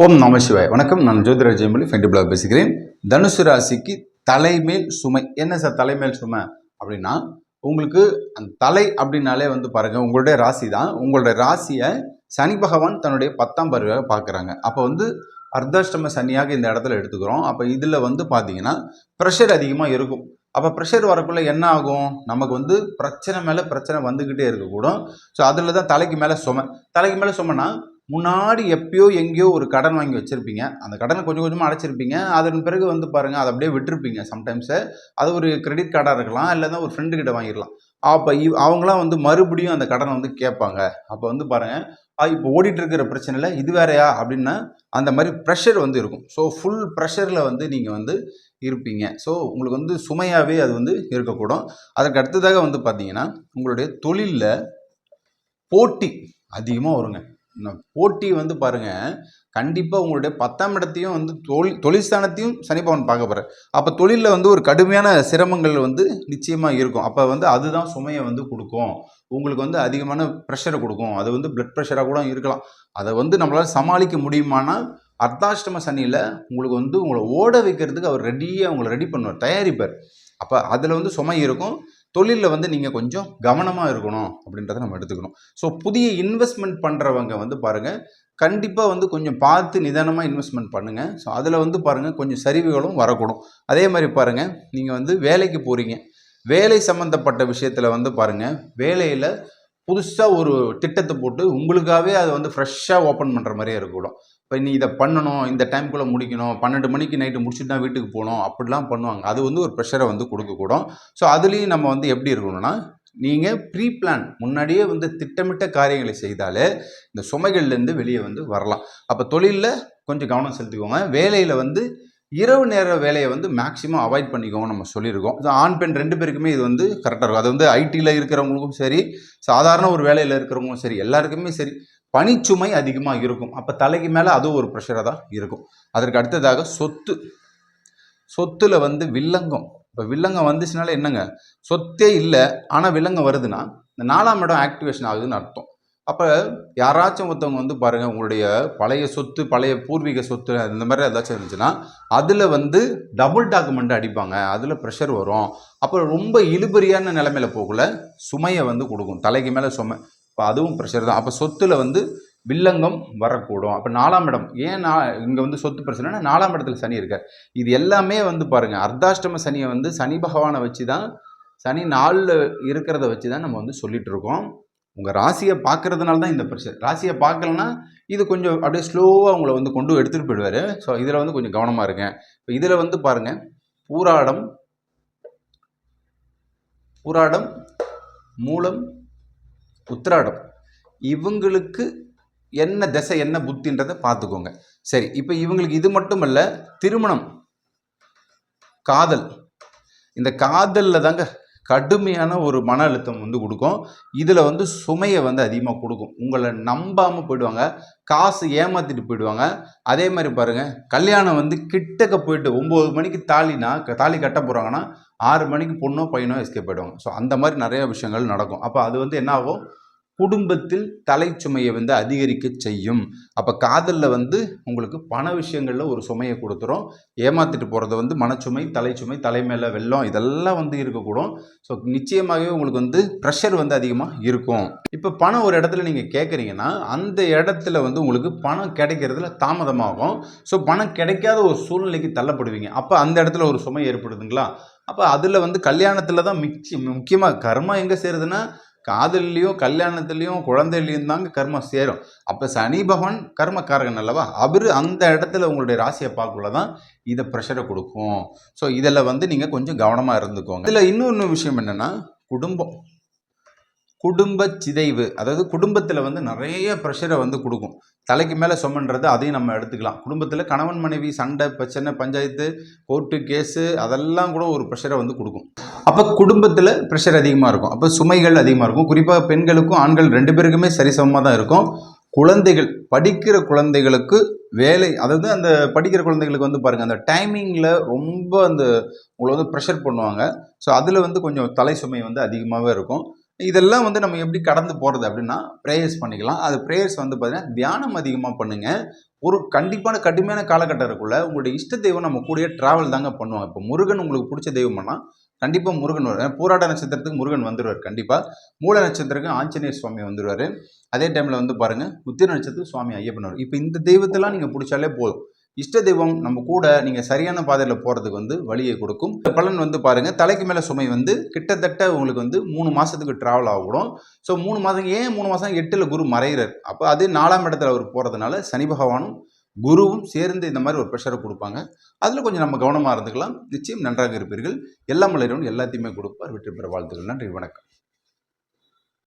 ஓம் நம சிவாய். வணக்கம் நான் ஜோதிர ஜெயமொழி ஃபென்டிபிளாக பேசுகிறேன் தனுசு ராசிக்கு தலைமேல் சுமை. என்ன சார் தலைமேல் சுமை அப்படின்னா உங்களுக்கு அந்த தலை அப்படின்னாலே வந்து பாருங்கள் உங்களுடைய ராசி தான் உங்களுடைய ராசியை சனி பகவான் தன்னுடைய பத்தாம் பருவாக பார்க்குறாங்க. அப்போ வந்து அர்த்தாஷ்டம சனியாக இந்த இடத்துல எடுத்துக்கிறோம். அப்போ இதில் வந்து பார்த்தீங்கன்னா ப்ரெஷர் அதிகமாக இருக்கும். அப்போ ப்ரெஷர் வரக்குள்ளே என்ன ஆகும்? நமக்கு வந்து பிரச்சனை மேலே பிரச்சனை வந்துக்கிட்டே இருக்கக்கூடும். ஸோ அதில் தான் தலைக்கு மேலே சுமை. தலைக்கு மேலே சுமைனா முன்னாடி எப்பயோ எங்கேயோ ஒரு கடன் வாங்கி வச்சுருப்பீங்க. அந்த கடனை கொஞ்சம் கொஞ்சமாக அடைச்சிருப்பீங்க. அதன் பிறகு வந்து பாருங்கள் அதை அப்படியே விட்டுருப்பீங்க. சம்டைம்ஸு அது ஒரு கிரெடிட் கார்டாக இருக்கலாம் இல்லைன்னா ஒரு ஃப்ரெண்டு கிட்ட வாங்கிடலாம். அப்போ இவ் அவங்களாம் வந்து மறுபடியும் அந்த கடனை வந்து கேட்பாங்க. அப்போ வந்து பாருங்கள் இப்போ ஓடிட்டு இருக்கிற பிரச்சனையில் இது வேறையா? அப்படின்னா அந்த மாதிரி ப்ரெஷர் வந்து இருக்கும். ஸோ ஃபுல் ப்ரெஷரில் வந்து நீங்கள் வந்து இருப்பீங்க. ஸோ உங்களுக்கு வந்து சுமையாகவே அது வந்து இருக்கக்கூடும். அதற்கு அடுத்ததாக வந்து பார்த்தீங்கன்னா உங்களுடைய தொழிலில் போட்டி அதிகமாக வருங்க. போட்டி வந்து பாருங்க கண்டிப்பாக உங்களுடைய பத்தாம் இடத்தையும் வந்து தொழில் தொழிற்சானத்தையும் சனிபவன் பார்க்க போகிறார் அப்போ தொழிலில் வந்து ஒரு கடுமையான சிரமங்கள் வந்து நிச்சயமாக இருக்கும். அப்போ வந்து அதுதான் சுமையை வந்து கொடுக்கும். உங்களுக்கு வந்து அதிகமான ப்ரெஷரை கொடுக்கும். அது வந்து பிளட் ப்ரெஷராக கூட இருக்கலாம். அதை வந்து நம்மளால் சமாளிக்க முடியுமானால் அர்த்தாஷ்டம சனியில் உங்களுக்கு வந்து உங்களை ஓட வைக்கிறதுக்கு அவர் ரெடியாக உங்களை ரெடி பண்ணுவார் தயாரிப்பார். அப்போ அதில் வந்து சுமை இருக்கும். தொழிலில் வந்து நீங்கள் கொஞ்சம் கவனமாக இருக்கணும் அப்படின்றத நம்ம எடுத்துக்கணும். ஸோ புதிய இன்வெஸ்ட்மெண்ட் பண்ணுறவங்க வந்து பாருங்கள் கண்டிப்பாக வந்து கொஞ்சம் பார்த்து நிதானமாக இன்வெஸ்ட்மெண்ட் பண்ணுங்கள் ஸோ அதில் வந்து பாருங்கள் கொஞ்சம் சரிவுகளும் வரக்கூடும். அதே மாதிரி பாருங்கள் நீங்கள் வந்து வேலைக்கு போகிறீங்க வேலை சம்மந்தப்பட்ட விஷயத்தில் வந்து பாருங்கள் வேலையில் புதுசாக ஒரு திட்டத்தை போட்டு உங்களுக்காகவே அதை வந்து ஃப்ரெஷ்ஷாக ஓப்பன் பண்ணுற மாதிரியே இருக்கக்கூடும். இப்போ நீ இதை பண்ணணும் இந்த டைம்குள்ளே முடிக்கணும் பன்னெண்டு மணிக்கு நைட்டு முடிச்சுட்டு தான் வீட்டுக்கு போகணும் அப்படிலாம் பண்ணுவாங்க. அது வந்து ஒரு ப்ரெஷரை வந்து கொடுக்கக்கூடும். ஸோ அதுலேயும் நம்ம வந்து எப்படி இருக்கணும்னா நீங்கள் ப்ரீ பிளான் முன்னாடியே வந்து திட்டமிட்ட காரியங்களை செய்தாலே இந்த சுமைகள்லேருந்து வெளியே வந்து வரலாம். அப்போ தொழிலில் கொஞ்சம் கவனம் செலுத்திக்கோங்க. வேலையில் வந்து இரவு நேர வேலையை வந்து மேக்ஸிமம் அவாய்ட் பண்ணிக்கோங்க நம்ம சொல்லியிருக்கோம். இது ஆண் பெண் ரெண்டு பேருக்குமே இது வந்து கரெக்டாக இருக்கும். அது வந்து ஐடியில் இருக்கிறவங்களுக்கும் சரி சாதாரண ஒரு வேலையில் இருக்கிறவங்களும் சரி எல்லாருக்குமே சரி. பனிச்சுமை அதிகமாக இருக்கும். அப்போ தலைக்கு மேலே அதுவும் ஒரு ப்ரெஷராக தான் இருக்கும். அதற்கு அடுத்ததாக சொத்து. சொத்தில் வந்து வில்லங்கம். இப்போ வில்லங்கம் வந்துச்சுனால என்னங்க? சொத்தே இல்லை. ஆனால் வில்லங்கம் வருதுன்னா இந்த நாலாம் இடம் ஆக்டிவேஷன் ஆகுதுன்னு அர்த்தம். அப்போ யாராச்சும் ஒருத்தவங்க வந்து பாருங்கள் உங்களுடைய பழைய சொத்து பழைய பூர்வீக சொத்து இந்த மாதிரி ஏதாச்சும் இருந்துச்சுன்னா அதில் வந்து டபுள் டாக்குமெண்ட் அடிப்பாங்க. அதில் ப்ரெஷர் வரும். அப்புறம் ரொம்ப இழுபறியான நிலமையில போகல சுமையை வந்து கொடுக்கும். தலைக்கு மேலே சுமை இப்போ அதுவும் ப்ரெஷர் தான். அப்போ சொத்தில் வந்து வில்லங்கம் வரக்கூடும். அப்போ நாலாம் இடம் ஏன் நான் இங்கே வந்து சொத்து பிரச்சனைனா நாலாம் இடத்துல சனி இருக்கார். இது எல்லாமே வந்து பாருங்கள் அர்த்தாஷ்டம சனியை வந்து சனி பகவானை வச்சு தான் சனி நாளில் இருக்கிறத வச்சு தான் நம்ம வந்து சொல்லிட்டு இருக்கோம். உங்கள் ராசியை பார்க்கறதுனால தான் இந்த பிரச்சனை. ராசியை பார்க்கலன்னா இது கொஞ்சம் அப்படியே ஸ்லோவாக உங்களை வந்து கொண்டு எடுத்துகிட்டு போயிடுவார். ஸோ இதில் வந்து கொஞ்சம் கவனமாக இருக்கேன் இப்போ இதில் வந்து பாருங்கள் பூராடம் பூராடம் மூலம் உத்திராடம். இவங்களுக்கு என்ன திசை என்ன புத்தின்றதை பார்த்துக்கோங்க. சரி இப்போ இவங்களுக்கு இது மட்டும் திருமணம். காதல். இந்த காதலில் தாங்க கடுமையான ஒரு மன அழுத்தம் வந்து கொடுக்கும். இதில் வந்து சுமையை வந்து அதிகமாக கொடுக்கும். உங்களை நம்பாமல் போயிடுவாங்க காசு ஏமாற்றிட்டு போயிடுவாங்க. அதே மாதிரி பாருங்கள் கல்யாணம் வந்து கிட்டக்க போயிட்டு ஒம்பது மணிக்கு தாலினா க- தாலி கட்ட போகிறாங்கன்னா ஆறு மணிக்கு பொண்ணோ பையனோ எஸ்கேப் போயிடுவாங்க ஸோ அந்த மாதிரி நிறைய விஷயங்கள் நடக்கும். அப்போ அது வந்து என்ன ஆகும்? குடும்பத்தில் தலை சுமையை வந்து அதிகரிக்க செய்யும். அப்போ காதலில் வந்து உங்களுக்கு பண விஷயங்களில் ஒரு சுமையை கொடுத்துரும். ஏமாத்திட்டு போகிறது வந்து மனச்சுமை தலைச்சுமை தலைமையில் வெள்ளம் இதெல்லாம் வந்து இருக்கக்கூடும். ஸோ நிச்சயமாகவே உங்களுக்கு வந்து ப்ரெஷர் வந்து அதிகமாக இருக்கும். இப்போ பணம் ஒரு இடத்துல நீங்கள் கேட்குறீங்கன்னா அந்த இடத்துல வந்து உங்களுக்கு பணம் கிடைக்கிறதுல தாமதமாகும். ஸோ பணம் கிடைக்காத ஒரு சூழ்நிலைக்கு தள்ளப்படுவீங்க. அப்போ அந்த இடத்துல ஒரு சுமை ஏற்படுதுங்களா? அப்போ அதில் வந்து கல்யாணத்தில் தான் மிச்சி முக்கியமாக கர்மா எங்கே சேருதுன்னா காதல்லையும் கல்யாணத்துலேயும் குழந்தையிலையும் தாங்க கர்மம் சேரும். அப்போ சனி பகவான் கர்மக்காரகன் அல்லவா? அவர் அந்த இடத்துல உங்களுடைய ராசியை பார்க்கல தான் இதை ப்ரெஷரை கொடுக்கும். ஸோ இதில் வந்து நீங்கள் கொஞ்சம் கவனமாக இருந்துக்கோங்க. இதில் இன்னொன்று விஷயம் என்னென்னா குடும்பம். குடும்ப சிதைவு. அதாவது குடும்பத்தில் வந்து நிறைய ப்ரெஷரை வந்து கொடுக்கும். தலைக்கு மேலே சுமன்றது அதையும் நம்ம எடுத்துக்கலாம். குடும்பத்தில் கணவன் மனைவி சண்டை பிரச்சனை பஞ்சாயத்து கோர்ட்டு கேஸு அதெல்லாம் கூட ஒரு ப்ரெஷரை வந்து கொடுக்கும். அப்போ குடும்பத்தில் ப்ரெஷர் அதிகமாக இருக்கும். அப்போ சுமைகள் அதிகமாக இருக்கும். குறிப்பாக பெண்களுக்கும் ஆண்கள் ரெண்டு பேருக்குமே சரிசமமாக தான் இருக்கும். குழந்தைகள் படிக்கிற குழந்தைகளுக்கு வேலை அதாவது அந்த படிக்கிற குழந்தைகளுக்கு வந்து பாருங்கள் அந்த டைமிங்கில் ரொம்ப அந்த உங்களை வந்து ப்ரெஷர் பண்ணுவாங்க. ஸோ அதில் வந்து கொஞ்சம் தலை சுமை வந்து அதிகமாகவே இருக்கும். இதெல்லாம் வந்து நம்ம எப்படி கடந்து போகிறது அப்படின்னா ப்ரேயர்ஸ் பண்ணிக்கலாம். அது ப்ரேயர்ஸ் வந்து பார்த்தீங்கன்னா தியானம் அதிகமாக பண்ணுங்கள் ஒரு கண்டிப்பான கடுமையான காலகட்டம் இருக்குள்ள உங்களுடைய இஷ்ட தெய்வம் நம்ம கூடயே ட்ராவல் தாங்க பண்ணுவாங்க. இப்போ முருகன் உங்களுக்கு பிடிச்ச தெய்வம் பண்ணால் கண்டிப்பாக முருகன் வருவார். போராட்ட நட்சத்திரத்துக்கு முருகன் வந்துடுவார் கண்டிப்பாக மூல நட்சத்திரத்துக்கு ஆஞ்சநேயர் சுவாமி வந்துடுவார் அதே டைமில் வந்து பாருங்கள் உத்திர நட்சத்திரத்துக்கு சுவாமி ஐயப்பன் வரும் இப்போ இந்த தெய்வத்தெல்லாம் நீங்கள் பிடிச்சாலே போதும். இஷ்ட தெய்வம் நம்ம கூட நீங்கள் சரியான பாதையில் போகிறதுக்கு வந்து வழியை கொடுக்கும். இந்த பலன் வந்து பாருங்கள் தலைக்கு மேலே சுமை வந்து கிட்டத்தட்ட உங்களுக்கு வந்து மூணு மாதத்துக்கு ட்ராவல் ஆகும் ஸோ மூணு மாதம் ஏன் மூணு மாதம் எட்டில் குரு மறைகிறார் அப்போ அது நாலாம் இடத்துல அவர் போகிறதுனால சனி பகவானும் குருவும் சேர்ந்து இந்த மாதிரி ஒரு ப்ரெஷரை கொடுப்பாங்க. அதில் கொஞ்சம் நம்ம கவனமாக இருந்துக்கலாம். நிச்சயம் நன்றாக இருப்பீர்கள். எல்லாம் மலையிலும் எல்லாத்தையுமே கொடுப்பார். வெற்றி பெற வாழ்த்துக்கள். நன்றி வணக்கம்.